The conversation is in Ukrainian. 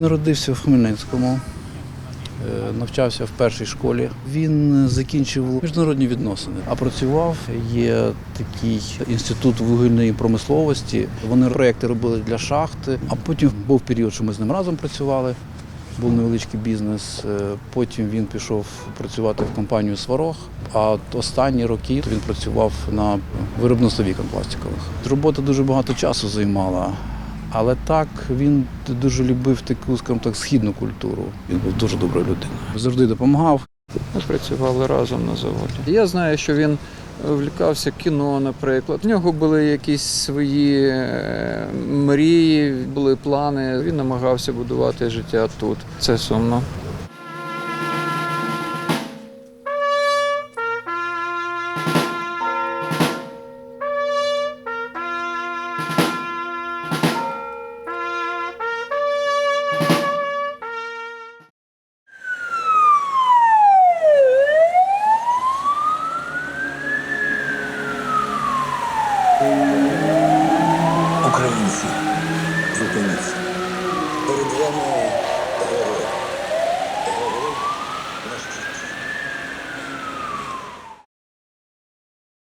Народився в Хмельницькому, е, навчався в першій школі. Він закінчив міжнародні відносини, а працював. Є такий інститут вугільної промисловості. Вони проекти робили для шахти. А потім був період, що ми з ним разом працювали. Був невеличкий бізнес. Е, Потім він пішов працювати в компанію Сварог. А останні роки він працював на виробництві вікон пластикових. Робота дуже багато часу займала. Але так він дуже любив таку, скажімо так, східну культуру. Він був дуже доброю людиною. Завжди допомагав. Ми працювали разом на заводі. Я знаю, що він влікався кіно, наприклад. У нього були якісь свої е, мрії, були плани. Він намагався будувати життя тут. Це сумно. Exatamente. Herediano